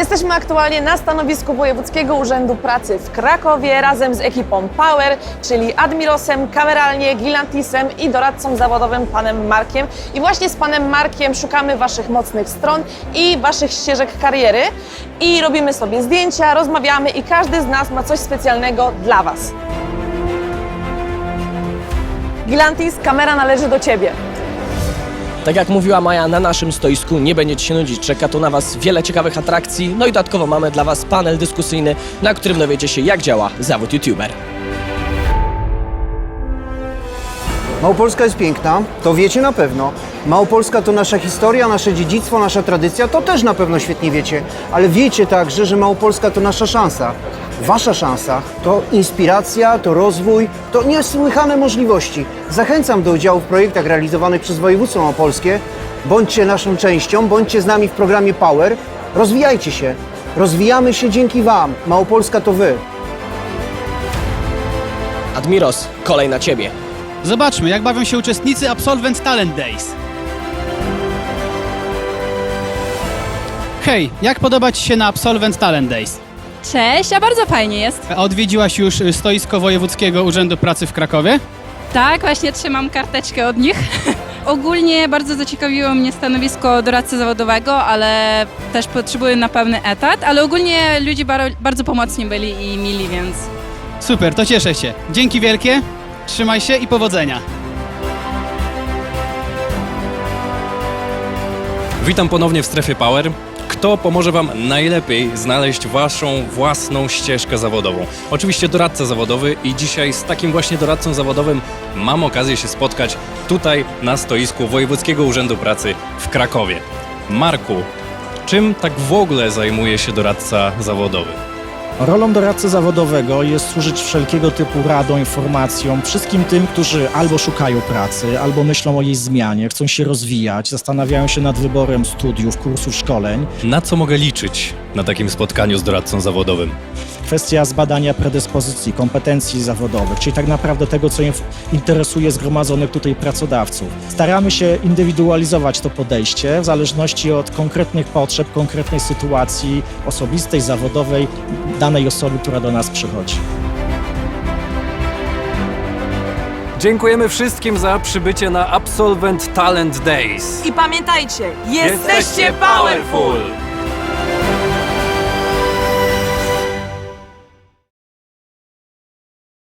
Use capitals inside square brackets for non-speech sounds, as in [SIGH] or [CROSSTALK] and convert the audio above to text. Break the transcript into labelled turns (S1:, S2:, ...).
S1: Jesteśmy aktualnie na stanowisku Wojewódzkiego Urzędu Pracy w Krakowie razem z ekipą Power, czyli Admirosem, kameralnie, Gilantisem i doradcą zawodowym panem Markiem. I właśnie z panem Markiem szukamy waszych mocnych stron i waszych ścieżek kariery i robimy sobie zdjęcia, rozmawiamy i każdy z nas ma coś specjalnego dla was. Gilantis, kamera należy do ciebie.
S2: Tak jak mówiła Maja, na naszym stoisku nie będziecie się nudzić. Czeka tu na Was wiele ciekawych atrakcji. No i dodatkowo mamy dla Was panel dyskusyjny, na którym dowiecie się, jak działa zawód YouTuber.
S3: Małopolska jest piękna, to wiecie na pewno. Małopolska to nasza historia, nasze dziedzictwo, nasza tradycja, to też na pewno świetnie wiecie. Ale wiecie także, że Małopolska to nasza szansa. Wasza szansa to inspiracja, to rozwój, to niesłychane możliwości. Zachęcam do udziału w projektach realizowanych przez województwo małopolskie. Bądźcie naszą częścią, bądźcie z nami w programie Power. Rozwijajcie się. Rozwijamy się dzięki Wam. Małopolska to Wy.
S2: Admiros, kolej na Ciebie.
S4: Zobaczmy, jak bawią się uczestnicy Absolvent Talent Days. Hej, jak podoba Ci się na Absolvent Talent Days?
S5: Cześć, a bardzo fajnie jest.
S4: A Odwiedziłaś już y, stoisko Wojewódzkiego Urzędu Pracy w Krakowie?
S5: Tak, właśnie trzymam karteczkę od nich. [LAUGHS] Ogólnie bardzo zaciekawiło mnie stanowisko doradcy zawodowego, ale też potrzebuję na pełny etat, ale ogólnie ludzie bar- bardzo pomocni byli i mili, więc
S4: Super, to cieszę się. Dzięki wielkie, trzymaj się i powodzenia.
S6: Witam ponownie w strefie Power. Kto pomoże Wam najlepiej znaleźć Waszą własną ścieżkę zawodową? Oczywiście doradca zawodowy i dzisiaj z takim właśnie doradcą zawodowym mam okazję się spotkać tutaj na stoisku Wojewódzkiego Urzędu Pracy w Krakowie. Marku, czym tak w ogóle zajmuje się doradca zawodowy?
S7: Rolą doradcy zawodowego jest służyć wszelkiego typu radą, informacjom wszystkim tym, którzy albo szukają pracy, albo myślą o jej zmianie, chcą się rozwijać, zastanawiają się nad wyborem studiów, kursów, szkoleń.
S6: Na co mogę liczyć na takim spotkaniu z doradcą zawodowym?
S7: Kwestia zbadania predyspozycji, kompetencji zawodowych, czyli tak naprawdę tego, co interesuje zgromadzonych tutaj pracodawców. Staramy się indywidualizować to podejście w zależności od konkretnych potrzeb, konkretnej sytuacji osobistej, zawodowej danej osoby, która do nas przychodzi.
S6: Dziękujemy wszystkim za przybycie na Absolvent Talent Days.
S1: I pamiętajcie, jesteście powerful!